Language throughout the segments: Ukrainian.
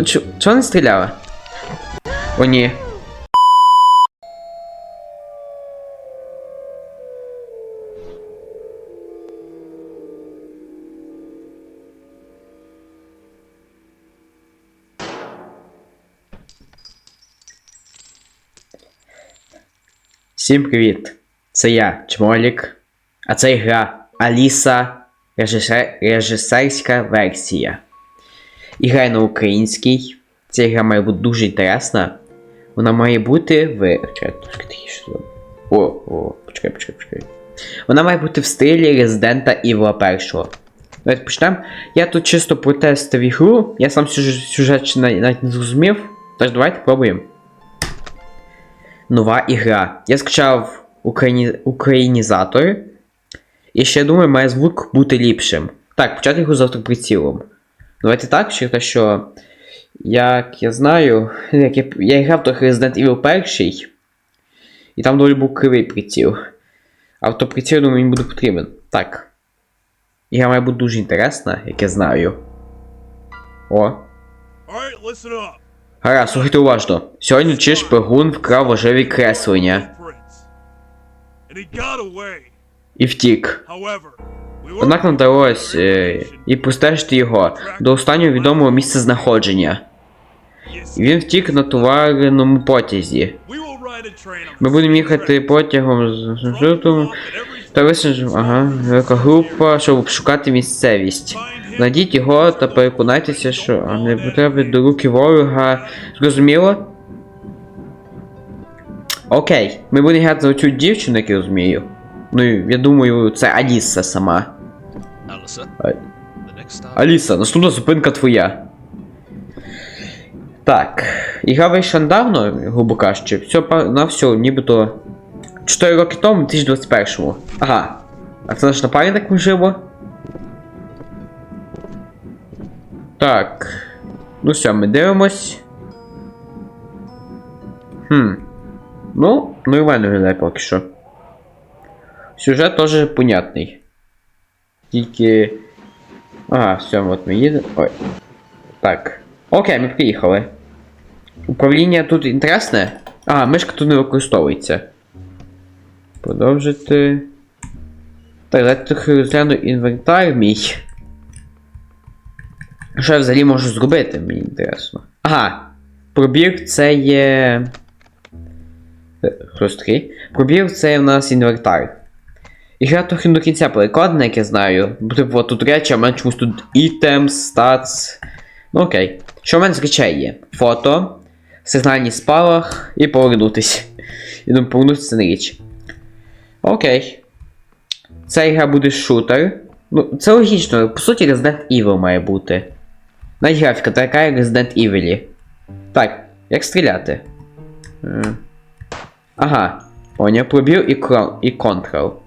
Чо- Чого не стріляла? О, ні. Всім привіт! Це я, Чмолік, а це гра Аліса режисер... режисерська версія. І грає на українській. Ця гра має бути дуже інтересна. Вона має бути в. Чекай, тихіше. О, о, почекай, почекай, почекай. Вона має бути в стилі Резидента Івла першого. Давайте почнемо. Я тут чисто протестив ігру, я сам сюжет, навіть не зрозумів. Тож давайте пробуємо. Нова ігра. Я скачав україні... українізатор. І ще думаю, має звук бути ліпшим. Так, почати його з автоприцілом. Давайте так, те, що. Як я знаю, як я, я грав трохи Resident Evil 1, і там доволі був кривий приціл. Автоприціл, думаю, мені буде потрібен. Так. Ігра має бути дуже інтересна, як я знаю. О. Гаразд, слухайте уважно. Сьогодні чи шпигун вкрав важливі креслення і втік. Однак нам вдалося е, і простежити його до останнього відомого місця знаходження. Він втік на товарному потязі. Ми будемо їхати потягом з та висаджимо, ага, велика група, щоб обшукати місцевість. Знайдіть його та переконайтеся, що не потрапить до руки ворога. Зрозуміло? Окей, ми будемо грати за цю дівчину, як я розумію. Ну, я думаю, це Аліса сама. The. Аліса, наступна зупинка твоя. Так. Ігра вийшла недавно, грубо кажучи. Все на все, нібито 4 роки тому, 2021-му. Ага. А це наш напарник, можливо? Так. Ну все, ми дивимось. Хм. Ну, нормально виглядає поки що. Сюжет теж понятний. Тільки. Ага, все, от ми їдемо. Ой. Так. Окей, ми приїхали. Управління тут інтересне. А, мишка тут не використовується. Продовжити. Так, давайте трохи розгляну інвентар мій. Що я взагалі можу зробити, мені інтересно. Ага. Пробір це є. Е, Хтось такий. Пробір це в інвентар. Ігра трохи до кінця перекладена, як я знаю. Типу тут речі, а в мене чомусь тут items, stats. Ну окей. Що в мене з є? Фото, сигнальний спалах і повернутись. І думаю, повернутися на річ. Окей. Ця ігра буде шутер. Ну, це логічно, по суті, Resident Evil має бути. Навіть графіка така, як Resident Evil. Так, як стріляти? Ага. Поняв, пробів і, крон, і контрол.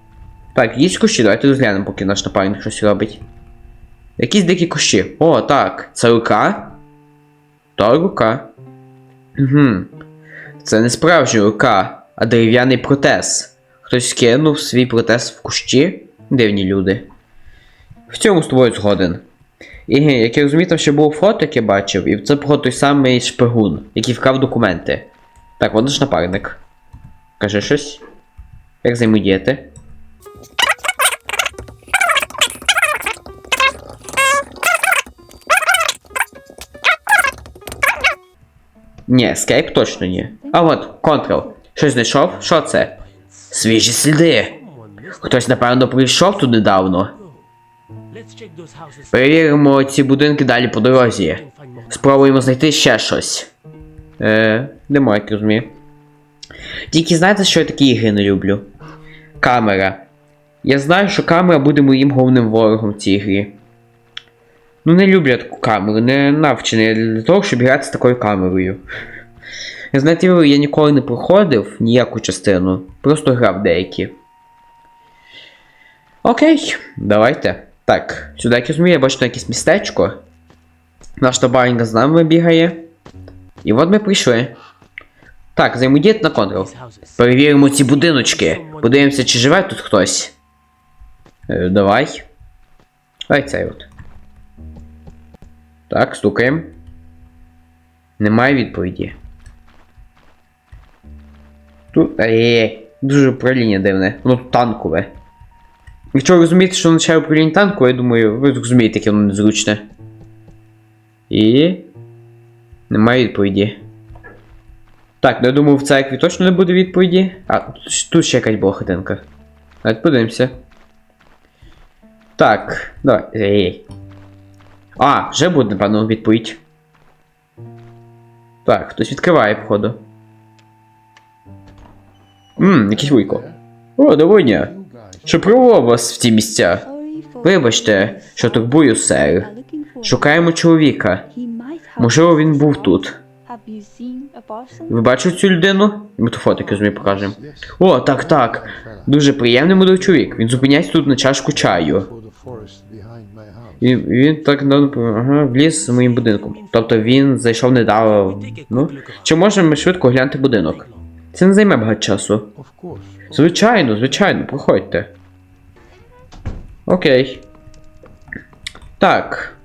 Так, є кущі, давайте розглянемо, поки наш напарник щось робить. Якісь дикі кущі. О, так. Це рука? Та рука. Угу. Це не справжня рука, а дерев'яний протез. Хтось кинув свій протез в кущі? Дивні люди. В цьому з тобою згоден. І як я розумію, там ще було фото, яке бачив, і це про той самий шпигун, який вкрав документи. Так, от наш напарник. Каже щось. Як взаємодіяти? Ні, Escape точно ні. А от, Control. Щось знайшов? Що це? Свіжі сліди. Хтось, напевно, прийшов тут недавно. Перевіримо ці будинки далі по дорозі. Спробуємо знайти ще щось. Е, нема, як розумію. Тільки знаєте, що я такі ігри не люблю? Камера. Я знаю, що камера буде моїм головним ворогом в цій грі. Ну не таку камеру, не навчений для того, щоб грати з такою камерою. Знаєте, я ніколи не проходив ніяку частину, просто грав деякі. Окей, давайте. Так, сюди як розумію, я бачу якесь містечко. Наш табарінка з нами бігає. І от ми прийшли. Так, взаємодіяти на контрол. Перевіримо ці будиночки. Подивимося, чи живе тут хтось. Е, давай. Давай цей от. Так, стукаємо. Немає відповіді. Тут. Ей, дуже управління дивне. Воно танкове. Якщо ви розумієте, що означає управління танку, я думаю, ви зрозумієте, яке воно незручне. І. Немає відповіді. Так, ну я думаю, в церкві точно не буде відповіді. А, тут ще якась була хатинка. Давайте подивимося. Так, давай. А, вже буде, напевно, відповідь. Так, хтось відкриває, походу. Ммм, якийсь вуйко. О, доводня. Що привело вас в ті місця? Вибачте, що турбую, сер. Шукаємо чоловіка. Можливо, він був тут. Ви бачили цю людину? Ми то фотики змі покажемо. О, так, так. Дуже приємний молодий чоловік. Він зупиняється тут на чашку чаю. І він так недавно ага, вліз з моїм будинком. Тобто він зайшов недавно. Ну, чи можемо ми швидко глянути будинок? Це не займе багато часу. Звичайно, звичайно, проходьте. Окей. Так.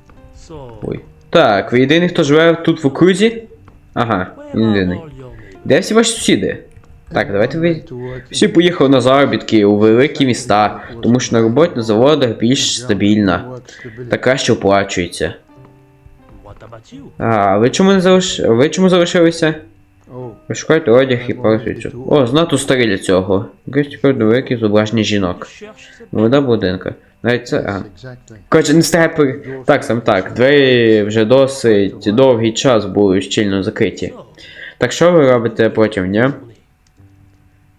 Ой. Так, ви єдиний, хто живе тут в окрузі? Ага, єдиний. Де всі ваші сусіди? Так, давайте ви. Всі поїхали на заробітки у великі міста, тому що на роботі на заводах більш стабільна та краще оплачується. А ви чому не залиш... ви чому залишилися? Ви шукаєте одяг і парусицю. О, знато старі для цього. Якось тепер великі зображення жінок. Вода будинка. Навіть це. А. Коротше, не встигає. Так, сам так. Двері вже досить довгий час були щільно закриті. Так що ви робите протягом дня?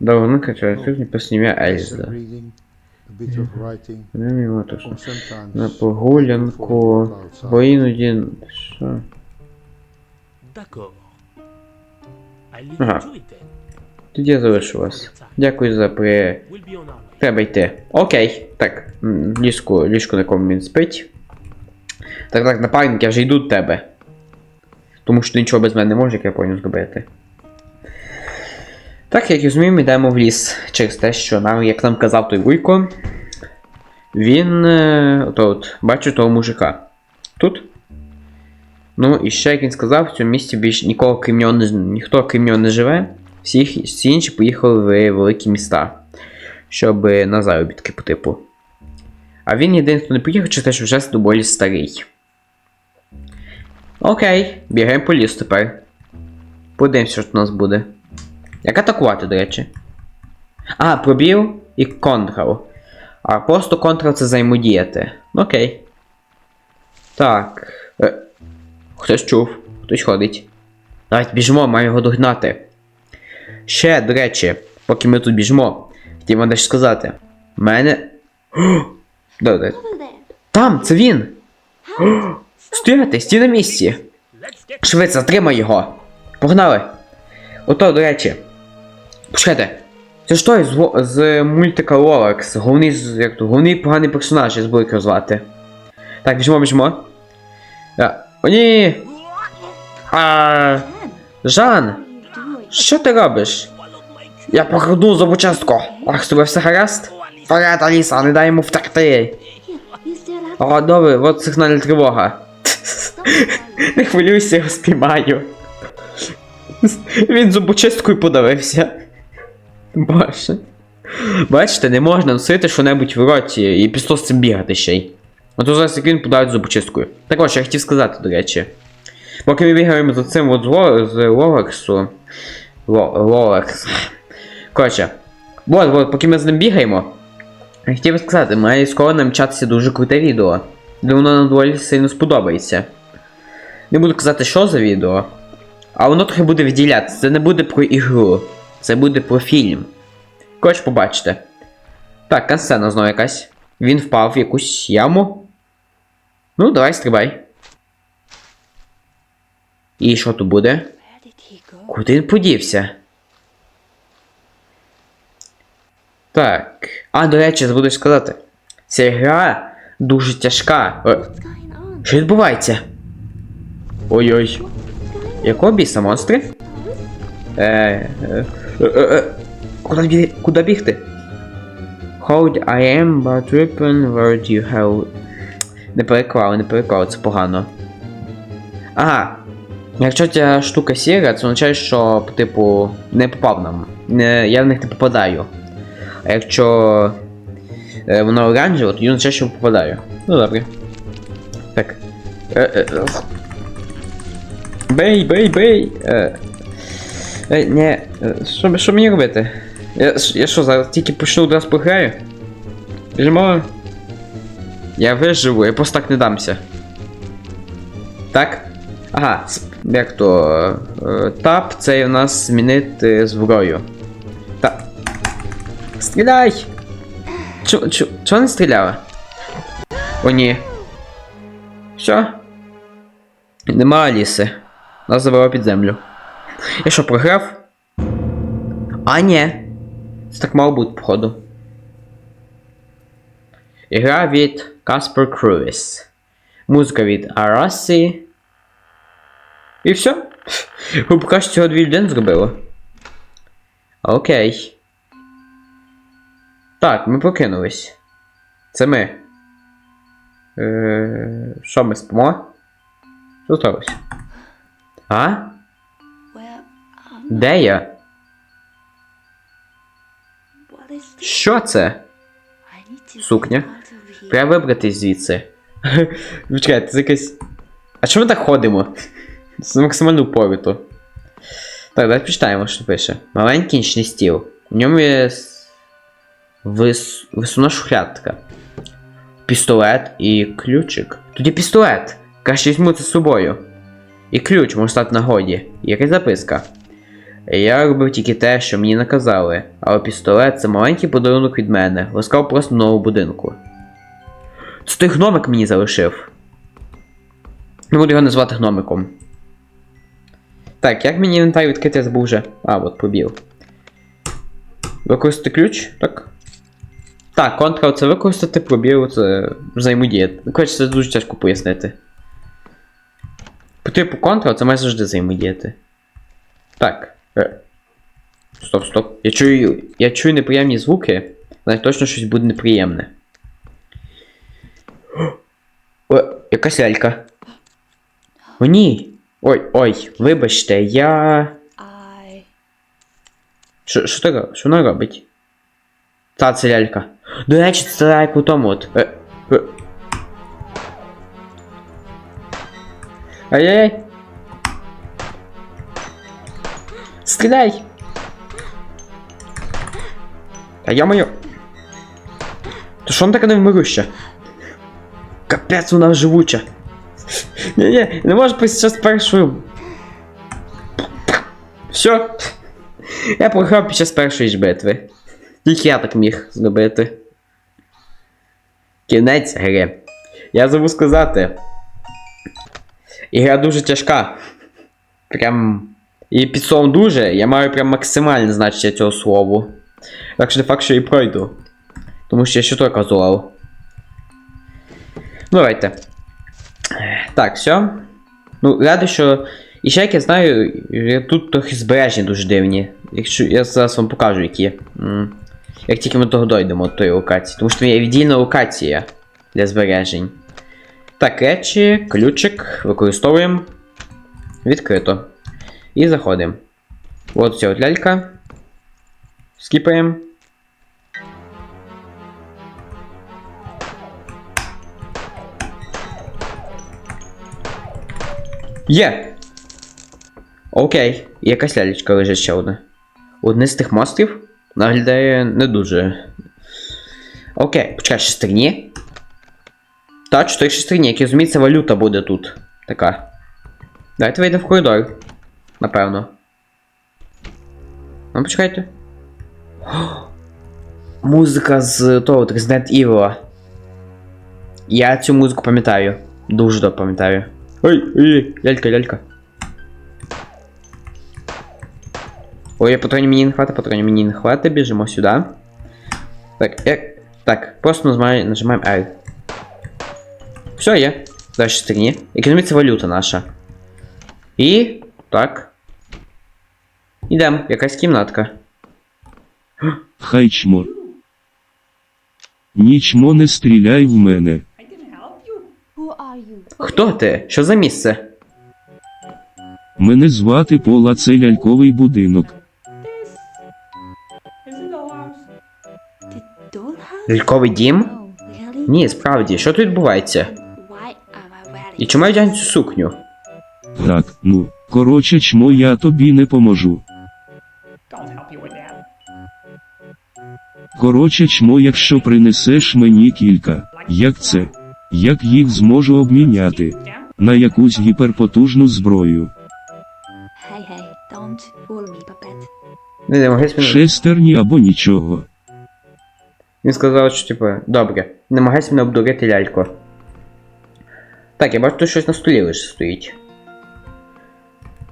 Journey. Давненько через тиждень поснім'я Ельза. Не мімо точно. На прогулянку. Бо іноді. Що? Ага. Тоді я залишу вас. Дякую за при. Треба йти. Окей. Так, м, ліжко, ліжко, на якому він спить. Так, так, напарник, я вже йду до тебе. Тому що ти нічого без мене не можеш, як я повинен зробити. Так, як розумію, ми йдемо в ліс через те, що нам, як нам казав той Вуйко, він. Е, ото от, бачу того мужика. Тут. Ну, і ще, як він сказав, в цьому місці більш нікого крім нього не, ніхто крім нього не живе. Всі, всі інші поїхали в великі міста щоб на заробітки по типу. А він єдиний, хто не поїхав, через те, що вже доволі старий. Окей, бігаємо по лісу тепер. Подивимось, що у нас буде. Як атакувати, до речі? А, пробіл і контрол. А просто контрол це взаємодіяти. Ну, Окей. Так. Е, хтось чув, хтось ходить. Давайте біжимо, маю його догнати. Ще, до речі, поки ми тут біжимо, хотів вам дещо сказати. У мене. Добре. Там, це він! Стояти, стій на місці! Швидше, затримай його! Погнали! Ото, до речі. Почекайте. Це ж той з, з мультика Лоракс, головний, як то, головний поганий персонаж, забув його звати. Так, біжимо, біжимо. А, о, ні! А, Жан! Що ти робиш? Я покраду за участку. Ах, з тобою все гаразд? Вперед, Аліса, не дай йому втекти. О, добре, от сигнальна тривога. Не хвилюйся, його спіймаю. Він зубочисткою подавився. Боже. Бачите, не можна носити що-небудь в роті і пісто з цим бігати ще й. А то зараз як він подавить зубочисткою. Так ось, я хотів сказати, до речі. Поки ми бігаємо за цим от з, Ло- з Лораксу. Коротше. Вот, вот, поки ми з ним бігаємо. Я хотів би сказати, має скоро намчатися дуже круте відео. Де воно нам доволі сильно сподобається. Не буду казати, що за відео. А воно трохи буде відділятися. Це не буде про ігру. Це буде про фільм. Коротше, побачите. Так, кансцена знову якась. Він впав в якусь яму. Ну, давай стрибай. І що тут буде? Куди він подівся? Так. А, до речі, забуду сказати. Ця гра дуже тяжка. Е, що відбувається? Ой-ой. Якого біса монстри? Е, е. Куди, біг, куди бігти? Hold I am but weapon word you have. Не переклали, не переклали, це погано. Ага. Якщо ця штука сіра, це означає, що, типу, не попав нам. Не, я в них не попадаю. А якщо е, воно оранжеве, тоді означає, що попадаю. Ну добре. Так. Е, е, е. Бей, бей, бей! Е, е, не, е, що, що мені робити? Я, я що, зараз тільки почну одразу програю? Біжимо. Я виживу, я просто так не дамся. Так? Ага, як то. е, Тап це у нас змінити зброю. Так. Стріляй! Чо, чо, чого не стріляла? О, ні. Що? Нема Аліси. Нас забрала під землю. Я що, програв? А, ні. Це так мало бути, походу. Ігра від Casper Cruise. Музика від Арасі. І все. Поки що цього дві людини зробили. Окей. Так, ми прокинулись. Це ми. Е, що ми спимо? Що сталося? А? Де я? Що це? Сукня. Треба вибратись звідси. Чекайте, це якесь. А чому ми так ходимо? Це максимально упорито. Так, давайте почитаємо, що пише. Маленький нічний стіл. У ньому є вис... висуна шухлядка. Пістолет і ключик. Тут є пістолет. Краще візьму це з собою. І ключ може стати нагоді. І якась записка. Я робив тільки те, що мені наказали, але пістолет це маленький подарунок від мене. Ласкав просто в будинку. Це той гномик мені залишив. Не буду його назвати гномиком. Так, як мені інвентар відкрити, я забув вже. А, от побіл. Використати ключ, так? Так, Ctrl це використати, пробіл це взаємодіяти. Коротше, це дуже тяжко пояснити. По типу Ctrl це має завжди взаємодіяти. Так. Е. Стоп, стоп. Я чую. Я чую неприємні звуки, але точно щось буде неприємне. О, якась лялька. О, ні. Ой, ой, вибачте, я. Що, що, що вона робить? Та це лялька. До речі, це лялька у тому от. Е, е. Ай-яй-яй. Стріляй! А я моё. То що вона така невмируща? Капець вона живуча. Ні-ні, не можу під час першою. Все. Я програв під час першої ж битви. Тільки я так міг зробити. Кінець гри. Я забув сказати. Ігра дуже тяжка. Прям. І під словом дуже я маю прям максимальне значення цього слова. Так що не факт, що і пройду. Тому що я ще то казував. Ну, давайте. Так, все. Ну, радий, що. І ще як я знаю, тут трохи збереження дуже дивні. Якщо я зараз вам покажу, які. Як тільки ми до того дойдемо до тої локації. Тому що є віддільна локація для збережень. Так, речі, ключик, використовуємо. Відкрито. І заходимо. От ця от лялька. Скіпаємо. Є! Окей, якась лялечка лежить ще одна. Одне з тих монстрів наглядає не дуже. Окей, почекай, шестерні. Та, чотири шестерні, як я розумію, це валюта буде тут. Така. Давайте вийдемо в коридор. Напевно. Ну, почекайте. О, Музика з того от Resident Evil. Я цю музику пам'ятаю. Дуже добре пам'ятаю. Ой, ой, лялька, лялька. Ой, патронів мені не хватить, патронів мені не хватить, біжимо сюди. Так, як. Так, просто нажимаємо, нажимаємо R. Все, є. Далі стріні. Економіться валюта наша. І. Так. Ідемо, якась кімнатка. Хайчмо. Нічмо не стріляй в мене. Хто ти? Що за місце? Мене звати Пола, це ляльковий будинок. Ляльковий дім? Ні, справді, що тут відбувається? І чому я вдягну цю сукню? Так, ну, короче, чмо я тобі не поможу. Короче, чмо, якщо принесеш мені кілька. Як це? Як їх зможу обміняти? На якусь гіперпотужну зброю. Шестерні або нічого. Він сказав, що типу, добре, намагайся мене обдурити лялько. Так, я бачу, тут щось на столі лише стоїть.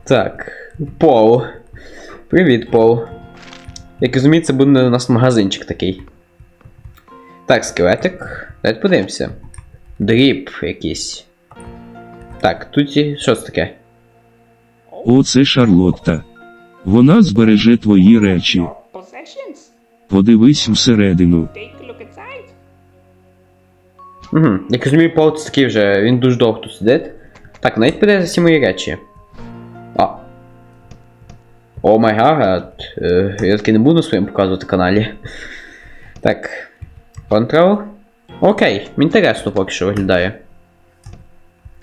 Так, Пол. Привіт, Пол. Як розумієте, це буде у нас магазинчик такий. Так, скелетик. Давайте подивимося. Дріп якийсь. Так, тут і що це таке? О, це Шарлотта. Вона збереже твої речі. Подивись всередину. Угу. Як розумію, Пол це такий вже, він дуже довго тут сидить. Так, навіть піде за всі мої речі. О май гад. Е, Я таки не буду на своєму показувати каналі. Так. Control. Окей, інтересно поки що виглядає.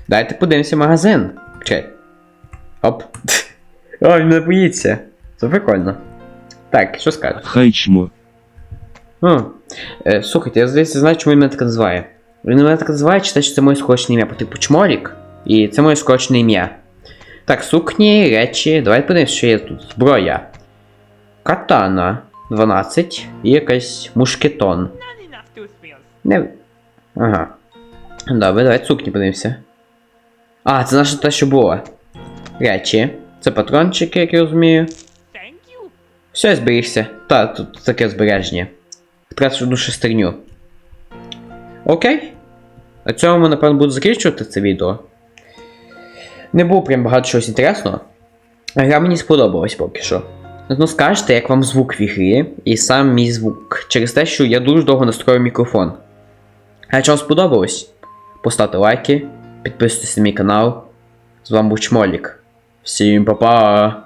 Дайте подивимося магазин. Чекай. Оп. О, він не боїться. Це прикольно. Так, що скажеш? Хай чмо. О, е, слухайте, я здається знаю, чому він мене так називає. Він мене так називає, чи те, що це моє скорочене ім'я по типу Чморік, і це моє скорочене ім'я. Так, сукні, речі, давайте подивимось, що є тут. Зброя. Катана 12 і якийсь мушкетон. Не. Ага. Добре, давайте сукні подивимося. А, це наше те, що було. Речі. Це патрончики, як я розумію. Все, зберігся. Та, тут таке збереження. Втратив одну шестерню. Окей. На цьому ми, напевно, буду закінчувати це відео. Не було прям багато чогось інтересного. Гра мені сподобалась поки що. Ну скажете, як вам звук в ігрі і сам мій звук. Через те, що я дуже довго настроїв мікрофон. А якщо вам сподобалось, поставте лайки, підписуйтесь на мій канал. З вами був Чмолік. Всім па-па!